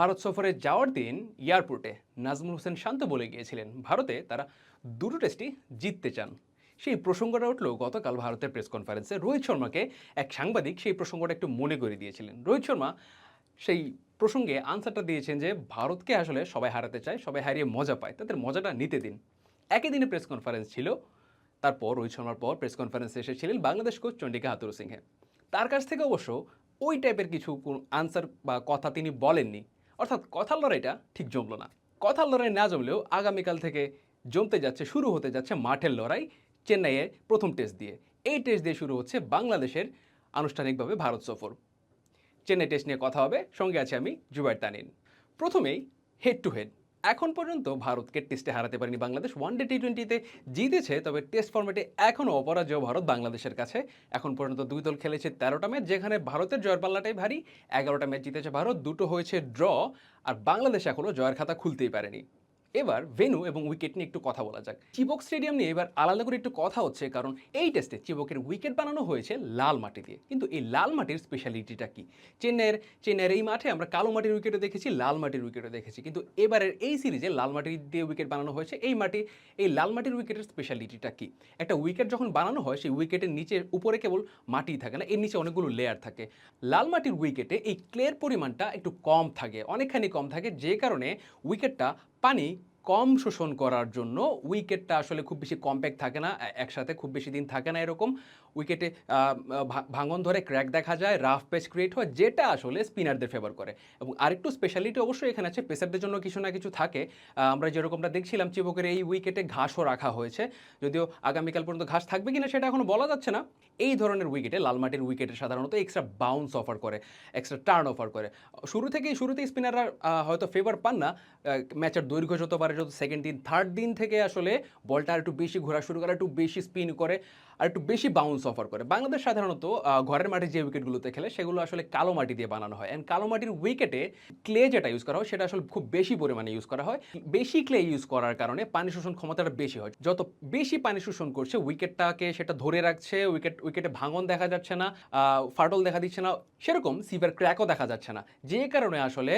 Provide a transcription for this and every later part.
ভারত সফরে যাওয়ার দিন এয়ারপোর্টে নাজমুল হোসেন শান্ত বলে গিয়েছিলেন। ভারতে তারা দুটো টেস্টই জিততে চান। সেই প্রসঙ্গটা উঠল, গতকাল ভারতের প্রেস কনফারেন্সে। রোহিত শর্মাকে এক সাংবাদিক সেই প্রসঙ্গটা একটু মনে করে দিয়েছিলেন। রোহিত শর্মা সেই প্রসঙ্গে আনসারটা দিয়েছেন যে, ভারতকে আসলে সবাই হারাতে চায়, সবাই হারিয়ে মজা পায়, তাদের মজাটা নিতে দিন। একই দিনে প্রেস কনফারেন্স ছিল। তারপর রোহিত শর্মার পর প্রেস কনফারেন্সে এসেছিলেন বাংলাদেশ কোচ চন্ডিকা হাতুরু সিংহে। তার কাছ থেকে অবশ্য ওই টাইপের কিছু আনসার বা কথা তিনি বলেননি। অর্থাৎ কথার লড়াইটা ঠিক জমল না। কথার লড়াই না জমলেও আগামীকাল থেকে জমতে যাচ্ছে, শুরু হতে যাচ্ছে মাঠের লড়াই চেন্নাইয়ের প্রথম টেস্ট দিয়ে। এই টেস্ট দিয়ে শুরু হচ্ছে বাংলাদেশের আনুষ্ঠানিকভাবে ভারত সফর। চেন্নাই টেস্ট নিয়ে কথা হবে, সঙ্গে আছে আমি জুবাইর তানিন। প্রথমেই হেড টু হেড এখন পর্যন্ত ভারতকে টেস্টে হারাতে পারেনি বাংলাদেশ। ওয়ান ডে টি টোয়েন্টিতে জিতেছে, তবে টেস্ট ফর্মেটে এখনও অপরাজ্য ভারত বাংলাদেশের কাছে। এখন পর্যন্ত দুই দল খেলেছে তেরোটা ম্যাচ যেখানে ভারতের জয়ের পাল্লাটাই ভারী। এগারোটা ম্যাচ জিতেছে ভারত, দুটো হয়েছে ড্র আর বাংলাদেশ এখনও জয়ের খাতা খুলতেই পারেনি। এবার ভেনু এবং উইকেট নিয়ে একটু কথা বলা যাক। চিবক স্টেডিয়াম নিয়ে এবার আলাদা করে একটু কথা হচ্ছে, কারণ এই টেস্টে চিবকের উইকেট বানানো হয়েছে লাল মাটি দিয়ে। কিন্তু এই লাল মাটির স্পেশালিটিটা কি? চেন্নাইয়ের চেন্নাইয়ের এই মাঠে আমরা কালো মাটির উইকেটও দেখেছি, লাল মাটির উইকেটও দেখেছি। কিন্তু এবারের এই সিরিজে লাল মাটি দিয়ে উইকেট বানানো হয়েছে, এই মাটি, এই লাল মাটির উইকেটের স্পেশালিটিটা কি? একটা উইকেট যখন বানানো হয়, সেই উইকেটের নিচে উপরে কেবল মাটি থাকে না, এর নিচে অনেকগুলো লেয়ার থাকে। লাল মাটির উইকেটে এই ক্লের পরিমাণটা একটু কম থাকে, অনেকখানি কম থাকে, যে কারণে উইকেটটা পানি কম শোষণ করার জন্য উইকেটটা আসলে খুব বেশি কম্প্যাক্ট থাকে না একসাথে খুব বেশি দিন থাকে না এরকম। উইকেটে ভাঙন ধরে ক্র্যাক দেখা যায় রাফ পেচ ক্রিয়েট হয়, যেটা আসলে স্পিনারদের ফেভার করে। এবং আরেকটু স্পেশালিটি অবশ্যই এখানে আছে, পেসারদের জন্য কিছু না কিছু থাকে। আমরা যেরকমটা দেখছিলাম চিবকের এই উইকেটে ঘাসও রাখা হয়েছে। যদিও আগামীকাল পর্যন্ত ঘাস থাকবে কিনা সেটা এখনও বলা যাচ্ছে না। এই ধরনের উইকেটে লালমাটির উইকেটে সাধারণত এক্সট্রা বাউন্স অফার করে এক্সট্রা টার্ন অফার করে। শুরু থেকেই, শুরুতেই স্পিনাররা হয়তো ফেভার পান না। ম্যাচের দৈর্ঘ্য যত পারে যত সেকেন্ড দিন থার্ড দিন থেকে আসলে বলটা একটু বেশি ঘোরা শুরু করে, একটু বেশি স্পিন করে। আর একটু বেশি বাউন্স অফার করে। বাংলাদেশ সাধারণত ঘরের মাঠে যে উইকেটগুলোতে খেলে, সেগুলো আসলে কালো মাটি দিয়ে বানানো হয়। অ্যান্ড কালো মাটির উইকেটে ক্লে যেটা ইউজ করা হয়, সেটা আসলে খুব বেশি পরিমাণে ইউজ করা হয়। বেশি ক্লে ইউজ করার কারণে পানি শোষণ ক্ষমতাটা বেশি হয়। যত বেশি পানি শোষণ করছে উইকেটটাকে সেটা ধরে রাখছে উইকেট উইকেটে ভাঙন দেখা যাচ্ছে না ফাটল দেখা দিচ্ছে না, সেরকম সিভার ক্র্যাকও দেখা যাচ্ছে না। যে কারণে আসলে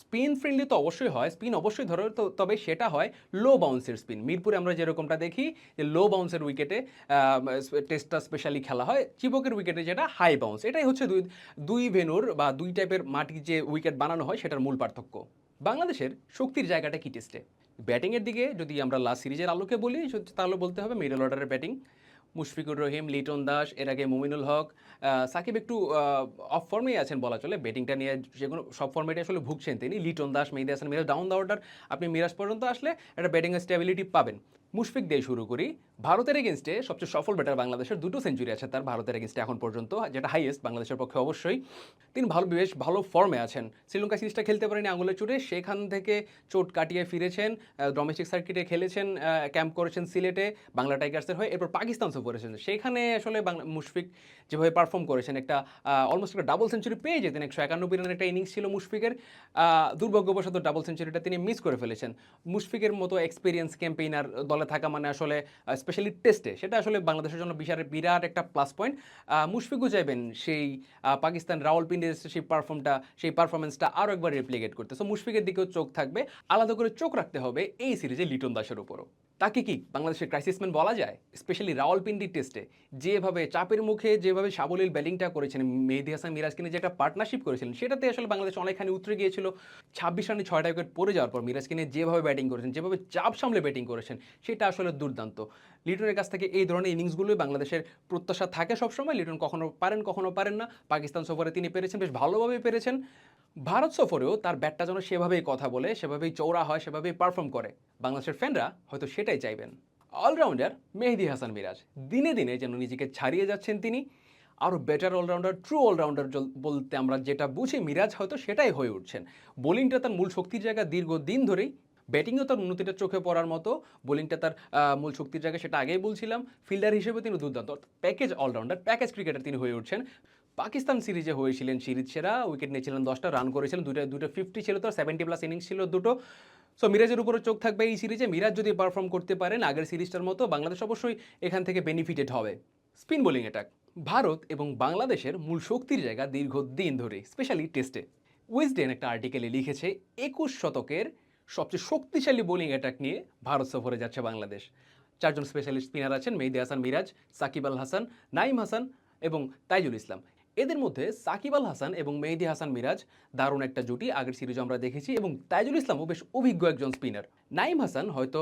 স্পিন ফ্রেন্ডলি তো অবশ্যই হয় স্পিন অবশ্যই ধরে, তো, তবে সেটা হয় লো বাউন্সের স্পিন মিরপুরে আমরা যেরকমটা দেখি, যে লো বাউন্সের উইকেটে টেস্টটা স্পেশালি খেলা হয় চিবকের উইকেটে যেটা হাই বাউন্স এটাই হচ্ছে দুই দুই ভেনুর বা দুই টাইপের মাটি যে উইকেট বানানো হয় সেটার মূল পার্থক্য। বাংলাদেশের শক্তির জায়গাটা কি টেস্টে ব্যাটিংয়ের দিকে যদি আমরা লাস্ট সিরিজের আলোকে বলি তাহলে বলতে হবে মিডল অর্ডারের ব্যাটিং মুশফিকুর রহিম, লিটন দাস, এর আগে মুমিনুল হক সাকিব একটু অফ ফর্মেই আছেন বলা চলে। ব্যাটিংটা নিয়ে যে কোনো, সব ফর্মেটে আসলে ভুগছেন তিনি। Liton Das, Mehedi Hasan, Miraz down the order আপনি মিরাজ পর্যন্ত আসলে একটা ব্যাটিংয়ের স্টেবিলিটি পাবেন। মুশফিক দিয়ে শুরু করি। ভারতের এগেনস্টে সবচেয়ে সফল ব্যাটার বাংলাদেশের দুটো সেঞ্চুরি আছে তার, ভারতের এগেনস্টে এখন পর্যন্ত, যেটা হাইয়েস্ট বাংলাদেশের পক্ষে অবশ্যই। তিনি ভালো, বেশ ভালো ফর্মে আছেন। শ্রীলঙ্কা সিরিজটা খেলতে পারেনি আঙুলের চোটে, সেখান থেকে চোট কাটিয়ে ফিরেছেন ডোমেস্টিক সার্কিটে খেলেছেন ক্যাম্প করেছেন সিলেটে, বাংলা টাইগার্সের হয়ে, এরপর পাকিস্তান সফরেছেন সেখানে আসলে মুশফিক যেভাবে পারফর্ম করেছেন, একটা অলমোস্ট একটা ডাবল সেঞ্চুরি পেয়ে যেতেন, একশো একানব্বই রানের একটা ইনিংস ছিল মুশফিকের। দুর্ভাগ্যবশত ডাবল সেঞ্চুরিটা তিনি মিস করে ফেলেছেন। মুশফিকের মতো এক্সপিরিয়েন্স ক্যাম্পেইনার দলে থাকা মানে আসলে স্পেশালি টেস্টে সেটা আসলে বাংলাদেশের জন্য বিশাল, বিরাট একটা প্লাস পয়েন্ট মুশফিকও চাইবেন সেই পাকিস্তান রাওয়ালপিন্ডির সেই পারফর্মটা সেই পারফরমেন্সটা আরও একবার রেপ্লিকেট করতে। সো মুশফিকের দিকেও চোখ থাকবে। আলাদা করে চোখ রাখতে হবে এই সিরিজে লিটন দাসের উপরও। তাকে কি বাংলাদেশের ক্রাইসিসম্যান বলা যায়? স্পেশালি রাওয়ালপিন্ডি টেস্টে যেভাবে চাপের মুখে, যেভাবে সাবলীল ব্যাটিংটা করেছেন মেহেদি হাসান মিরাজকে নিয়ে যে একটা পার্টনারশিপ করেছিলেন, সেটাতে আসলে বাংলাদেশ অনেকখানি উতরে গিয়েছিল। ছাব্বিশ রানে ছয়টা উইকেট পড়ে যাওয়ার পর মিরাজকে নিয়ে যেভাবে ব্যাটিং করেছেন, যেভাবে চাপ সামলে ব্যাটিং করেছেন সেটা আসলে দুর্দান্ত। লিটনের কাছ থেকে এই ধরনের ইনিংসগুলোই বাংলাদেশের প্রত্যাশা থাকে সবসময়। লিটন কখনো পারেন কখনো পারেন না। পাকিস্তান সফরে তিনি পেরেছেন, বেশ ভালোভাবেই পেরেছেন। ভারত সফরেও তার ব্যাটটা যেন সেভাবেই কথা বলে, সেভাবেই চৌড়া হয়, সেভাবেই পারফর্ম করে। বাংলাদেশের ফ্যানরা হয়তো সেটাই চাইবেন। অলরাউন্ডার মেহেদি হাসান মিরাজ। দিনে দিনে যেন নিজেকে ছাড়িয়ে যাচ্ছেন তিনি। আরও বেটার অলরাউন্ডার ট্রু অলরাউন্ডার বলতে আমরা যেটা বুঝি, মিরাজ হয়তো সেটাই হয়ে উঠছেন। বোলিংটা তার মূল শক্তির জায়গা দীর্ঘদিন ধরেই। ব্যাটিংও তার উন্নতিটা চোখে পড়ার মতো, বোলিংটা তার মূল শক্তির জায়গা সেটা আগেই বলছিলাম। ফিল্ডার হিসেবে তিনি দুর্দান্ত। প্যাকেজ অলরাউন্ডার, প্যাকেজ ক্রিকেটার তিনি হয়ে উঠছেন। পাকিস্তান সিরিজে হয়েছিলেন সিরিজ সেরা, উইকেট নিয়েছিলেন দশটা, রান করেছিলেন দুটো দুটো ফিফটি ছিল তো সেভেন্টি প্লাস ইনিংস ছিল দুটো। সো মিরাজের উপরে চোখ থাকবে এই সিরিজে। মিরাজ যদি পারফর্ম করতে পারেন আগের সিরিজটার মতো, বাংলাদেশ অবশ্যই এখান থেকে বেনিফিটেড হবে। স্পিন বোলিং অ্যাটাক ভারত এবং বাংলাদেশের মূল শক্তির জায়গা দীর্ঘদিন ধরে স্পেশালি টেস্টে উইজডেন একটা আর্টিকেলে লিখেছে, একুশ শতকের সবচেয়ে শক্তিশালী বোলিং অ্যাটাক নিয়ে ভারত সফরে যাচ্ছে বাংলাদেশ। চারজন স্পেশালিস্ট স্পিনার আছেন, মেহেদি হাসান, মিরাজ, সাকিব আল হাসান নাইম হাসান এবং তাইজুল ইসলাম। এদের মধ্যে সাকিব আল হাসান এবং মেহেদি হাসান মিরাজ দারুণ একটা জুটি আগের সিরিজে আমরা দেখেছি এবং তাইজুল ইসলামও বেশ অভিজ্ঞ একজন স্পিনার। নাইম হাসান হয়তো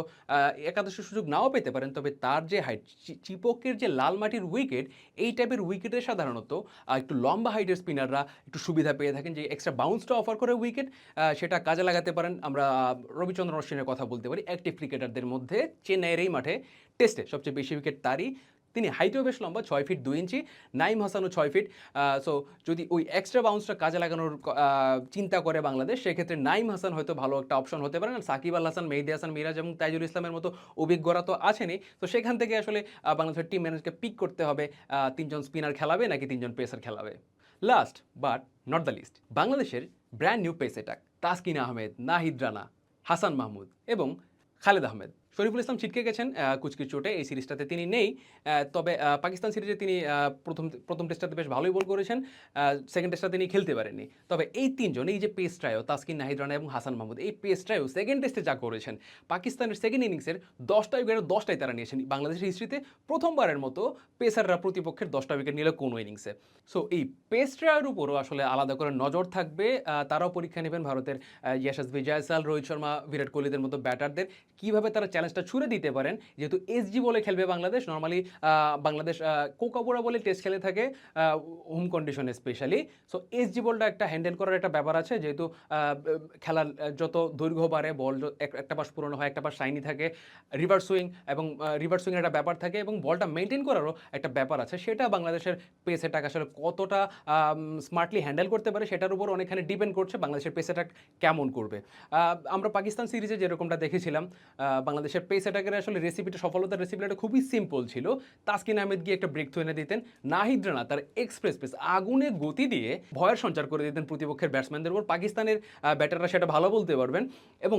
একাদশের সুযোগ নাও পেতে পারেন তবে তার যে হাইট চিপকের যে লাল মাটির উইকেট এই টাইপের উইকেটে সাধারণত একটু লম্বা হাইটের স্পিনাররা একটু সুবিধা পেয়ে থাকেন যে এক্সট্রা বাউন্সটা অফার করে উইকেট সেটা কাজে লাগাতে পারেন। আমরা আহ, রবিচন্দ্রন অশ্বিনের কথা বলতে পারি অ্যাক্টিভ ক্রিকেটারদের মধ্যে চেন্নাইয়ের এই মাঠে টেস্টে সবচেয়ে বেশি উইকেট তারই। তিনি হাইটেও বেশ লম্বা, ছয় ফিট দুই ইঞ্চি, নাইম হাসানও ছয় ফিট। সো যদি ওই এক্সট্রা বাউন্সটা কাজে লাগানোর চিন্তা করে বাংলাদেশ, সেক্ষেত্রে নাইম হাসান হয়তো ভালো একটা অপশন হতে পারেন সাকিব আল হাসান, মেহেদি হাসান, মিরাজ এবং তাইজুল ইসলামের মতো অভিজ্ঞরা তো আছেনই। তো সেখান থেকে আসলে বাংলাদেশের টিম ম্যানেজকে পিক করতে হবে। তিনজন স্পিনার খেলাবে নাকি তিনজন pacer খেলাবে? Last but not the least বাংলাদেশের brand new pace attack Taskin Ahmed, Nahid Rana, Hasan Mahmud এবং খালেদ আহমেদ। শরীফুল ইসলাম ছিটকে গেছেন কুচকির চোটে। এই সিরিজটাতে তিনি নেই। তবে পাকিস্তান সিরিজে তিনি প্রথম প্রথম টেস্টটাতে বেশ ভালোই বল করেছেন। সেকেন্ড টেস্টটা তিনি খেলতে পারেননি। তবে এই তিনজন, এই যে পেস ট্রায়ও তাসকিন, নাহিদ রানা এবং হাসান মাহমুদ, এই পেস ট্রায়ও সেকেন্ড টেস্টে যা করেছেন, পাকিস্তানের সেকেন্ড ইনিংসের দশটা উইকেটের দশটাই তারা নিয়েছেন বাংলাদেশের হিস্ট্রিতে প্রথমবারের মতো পেসাররা প্রতিপক্ষের দশটা উইকেট নিল কোনো ইনিংসে সো এই পেস ট্রায়ের উপরও আসলে আলাদা করে নজর থাকবে। তারাও পরীক্ষা নেবেন ভারতের ইয়াশাসবি জয়সাল রোহিত শর্মা, বিরাট কোহলিদের মতো ব্যাটারদের। কীভাবে তারা চ্যালেঞ্জটা ছুড়ে দিতে পারেন। যেহেতু এসজি বলে খেলবে বাংলাদেশ নর্মালি বাংলাদেশ কোকাবোরা বলে টেস্ট খেলে থাকে হোম কন্ডিশনে স্পেশালি সো এসজি বলটা একটা হ্যান্ডেল করার একটা ব্যাপার আছে যেহেতু খেলার যত দৈর্ঘ্য বাড়ে বল এক- একটা পাশ পুরনো হয় একটা পাশ শাইনি থাকে রিভার সুইং এবং রিভার সুইংয়ের একটা ব্যাপার থাকে এবং বলটা মেনটেন করারও একটা ব্যাপার আছে। সেটা বাংলাদেশের পেস অ্যাটাক আসলে কতটা স্মার্টলি হ্যান্ডেল করতে পারে সেটার উপর অনেকখানি ডিপেন্ড করছে বাংলাদেশের পেস অ্যাটাক কেমন করবে। আমরা পাকিস্তান সিরিজে যেরকমটা দেখেছিলাম আহ, বাংলাদেশের পেস অ্যাটাকের আসলে রেসিপিটা সফলতার রেসিপিটা খুবই সিম্পল ছিল। তাসকিন আহমেদ গিয়ে একটা ব্রেক থ্রু এনে দিতেন। নাহিদ রানা তার এক্সপ্রেস পেস আগুনে গতি দিয়ে ভয়ের সঞ্চার করে দিতেন প্রতিপক্ষের ব্যাটসম্যানদের উপর। পাকিস্তানের ব্যাটাররা সেটা ভালো বলতে পারবেন। এবং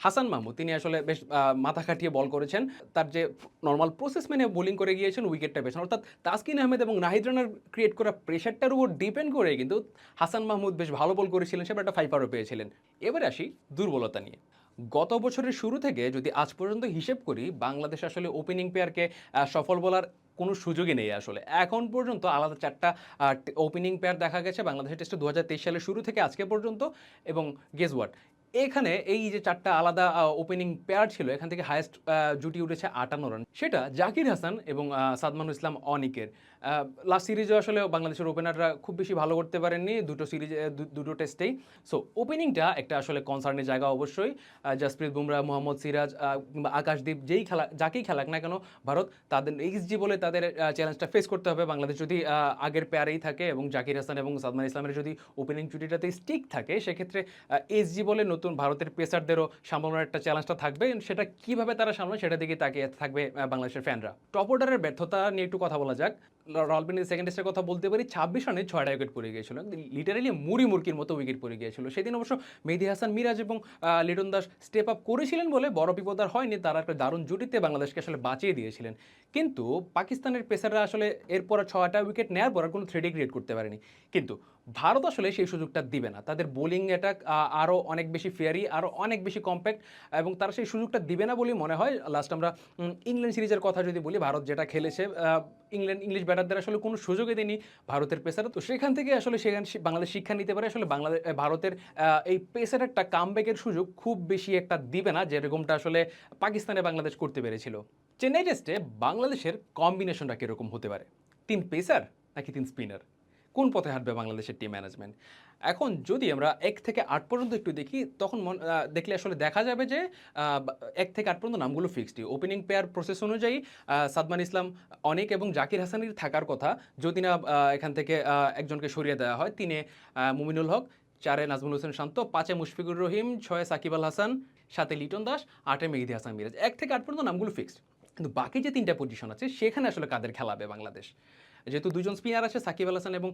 হাসান মাহমুদ, তিনি আসলে বেশ মাথা খাটিয়ে বল করেছেন। তার যে নর্মাল প্রসেস মেনে বোলিং করে গিয়েছেন উইকেটটা পেয়েছেন। অর্থাৎ তাসকিন আহমেদ এবং নাহিদ রানার ক্রিয়েট করা প্রেশারটার উপর ডিপেন্ড করে কিন্তু হাসান মাহমুদ বেশ ভালো বল করেছিলেন সে একটা ফাইভারও পেয়েছিলেন। এবারে আসি দুর্বলতা নিয়ে। গত বছরের শুরু থেকে যদি আজ পর্যন্ত হিসেব করি, বাংলাদেশ আসলে ওপেনিং পেয়ারকে সফল বলার কোনো সুযোগই নেই আসলে। এখন পর্যন্ত আলাদা চারটা ওপেনিং পেয়ার দেখা গেছে বাংলাদেশের টেস্টে দু হাজার তেইশ সালের শুরু থেকে আজকে পর্যন্ত। এবং গেস ওয়াট এখানে এই যে চারটা আলাদা ওপেনিং পেয়ার ছিল, এখান থেকে হায়েস্ট জুটি উঠেছে আটান্ন রান সেটা জাকির হাসান এবং সাদমানুল ইসলাম অনিকের। লাস্ট সিরিজে আসলে বাংলাদেশের ওপেনাররা খুব বেশি ভালো করতে পারেননি, দুটো সিরিজে দুটো টেস্টেই সো ওপেনিংটা একটা আসলে কনসার্নের জায়গা অবশ্যই। জাসপ্রীত বুমরা মোহাম্মদ সিরাজ কিংবা আকাশদীপ যেই খেলা, যাকেই খেলাক না কেন, ভারত তাদের এইচজি বলে তাদের চ্যালেঞ্জটা ফেস করতে হবে। বাংলাদেশ যদি আগের পেয়ারেই থাকে এবং জাকির হাসান এবং সাদমান ইসলামের যদি ওপেনিং জুটিটাতে স্টিক থাকে, সেক্ষেত্রে এইচজি বলে নতুন ভারতের পেসারদেরও সামলানোর একটা চ্যালেঞ্জটা থাকবে। সেটা কীভাবে তারা সামলায় সেটা দিকে তাকিয়ে থাকবে বাংলাদেশের ফ্যানরা টপ অর্ডারের ব্যর্থতা নিয়ে একটু কথা বলা যাক। রলপিনের সেকেন্ড টেস্টের কথা বলতে পারি, ছাব্বিশ রানে ছয়টা উইকেট পড়ে গিয়েছিল। লিটারেলি মুড়ি মুরকির মতো উইকেট পড়ে গিয়েছিল। সেদিন অবশ্য মেহেদি হাসান মিরাজ এবং লিটন দাস স্টেপ আপ করেছিলেন বলে বড় বিপদ আর হয়নি, তারা একটা দারুণ জুটিতে বাংলাদেশকে আসলে বাঁচিয়ে দিয়েছিলেন। কিন্তু পাকিস্তানের পেসাররা আসলে এরপর ছয়টা উইকেট নেওয়ার পর কোনো থ্রেডি ক্রিয়েট করতে পারেনি। কিন্তু ভারত আসলে সেই সুযোগটা দিবে না। তাদের বোলিং অ্যাটাক আরও অনেক বেশি ফেয়ারি আরও অনেক বেশি কম্প্যাক্ট এবং তারা সেই সুযোগটা দিবে না বলেই মনে হয়। লাস্ট আমরা ইংল্যান্ড সিরিজের কথা যদি বলি, ভারত যেটা খেলেছে ইংল্যান্ড ইংলিশ ব্যাটারদের আসলে কোনো সুযোগই দেয়নি ভারতের পেসারে তো সেখান থেকে আসলে সেখান বাংলাদেশ শিক্ষা নিতে পারে। আসলে বাংলাদেশ ভারতের এই পেসার একটা কামব্যাকের সুযোগ খুব বেশি একটা দিবে না, যেরকমটা আসলে পাকিস্তানে বাংলাদেশ করতে পেরেছিল। চেন্নাই টেস্টে বাংলাদেশের কম্বিনেশনটা কীরকম হতে পারে? তিন পেসার নাকি তিন স্পিনার কোন পথে হাঁটবে বাংলাদেশের টিম ম্যানেজমেন্ট এখন যদি আমরা এক থেকে আট পর্যন্ত একটু দেখি, তখন দেখলে আসলে দেখা যাবে যে এক থেকে আট পর্যন্ত নামগুলো ফিক্সডই ওপেনিং পেয়ার প্রসেস অনুযায়ী সাদমান ইসলাম, অনেক এবং জাকির হাসানের থাকার কথা, যদি না এখান থেকে একজনকে সরিয়ে দেওয়া হয়, তিনে মুমিনুল হক, চারে নাজমুল হোসেন শান্ত, পাঁচে মুশফিকুর রহিম, ছয়ে সাকিব আল হাসান, সাতে লিটন দাস, আটে মেহিদি হাসান মিরাজ। এক থেকে আট পর্যন্ত নামগুলো ফিক্সড কিন্তু বাকি যে তিনটা পজিশন আছে, সেখানে আসলে কাদের খেলাবে বাংলাদেশ? যেহেতু দুজন স্পিনার আছে, সাকিব আল হাসান এবং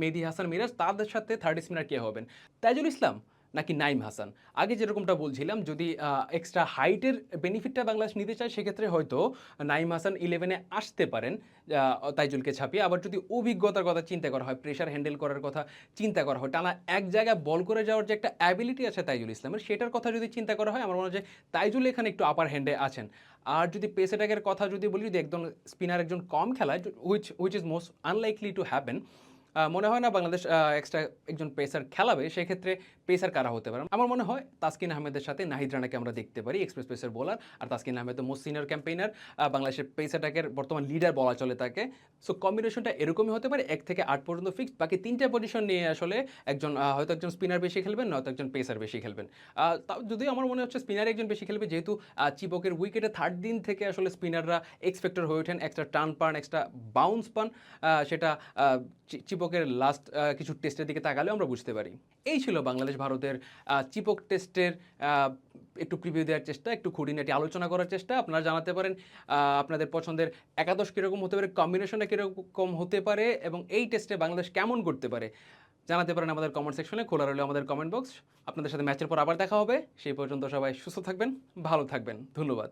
মেহেদি হাসান মিরাজ, তাদের সাথে থার্ড স্পিনার কে হবেন? তাইজুল ইসলাম নাকি নাইম হাসান? আগে যেরকমটা বলছিলাম, যদি এক্সট্রা হাইটের বেনিফিটটা বাংলাদেশ নিতে চায়, সেক্ষেত্রে হয়তো নাইম হাসান ইলেভেনে আসতে পারেন তাইজুলকে ছাপিয়ে। আবার যদি অভিজ্ঞতার কথা চিন্তা করা হয় প্রেশার হ্যান্ডেল করার কথা চিন্তা করা হয়, টানা এক জায়গায় বল করে যাওয়ার যে একটা অ্যাবিলিটি আছে তাইজুল ইসলামের, সেটার কথা যদি চিন্তা করা হয়, আমার মনে হয় যে তাইজুল এখানে একটু আপার হ্যান্ডে আছেন। আর যদি পেস অ্যাটাকের কথা যদি বলি, যদি একদম স্পিনার একজন কম খেলায় which which is most unlikely to happen মনে হয় না বাংলাদেশ এক্সট্রা একজন পেসার খেলাবে সেক্ষেত্রে পেসার কারা হতে পারে? আমার মনে হয় তাসকিন আহমেদের সাথে নাহিদ রানাকে আমরা দেখতে পারি এক্সপ্রেস পেসার বোলার আর তাসকিন আহমেদ তো মোস্ট সিনিয়র ক্যাম্পেইনার বাংলাদেশের পেস অ্যাটাকের বর্তমান লিডার বলা চলে তাকে। সো কম্বিনেশনটা এরকমই হতে পারে এক থেকে আট পর্যন্ত ফিক্সড বাকি তিনটে পজিশন নিয়ে আসলে একজন হয়তো একজন স্পিনার বেশি খেলবেন নয়তো একজন পেসার বেশি খেলবেন। তাও যদিও আমার মনে হচ্ছে স্পিনার একজন বেশি খেলবে যেহেতু চিপকের উইকেটে থার্ড দিন থেকে আসলে স্পিনাররা এক্সপেক্টর হয়ে ওঠেন এক্সট্রা টান পান এক্সট্রা বাউন্স পান সেটা আহ, চি- চিপকের লাস্ট কিছু টেস্টের দিকে তাকালেও আমরা বুঝতে পারি। এই ছিল বাংলাদেশ ভারতের চিপক টেস্টের একটু প্রিভিউ দেওয়ার চেষ্টা, একটু খুঁটিনাটি আলোচনা করার চেষ্টা। আপনারা জানাতে পারেন আপনাদের পছন্দের একাদশ কীরকম হতে পারে কম্বিনেশনে কীরকম হতে পারে, এবং এই টেস্টে বাংলাদেশ কেমন করতে পারে, জানাতে পারেন আমাদের কমেন্ট সেকশনে খোলা রইল আমাদের কমেন্ট বক্স আপনাদের সাথে ম্যাচের পর আবার দেখা হবে। সেই পর্যন্ত সবাই সুস্থ থাকবেন, ভালো থাকবেন। ধন্যবাদ।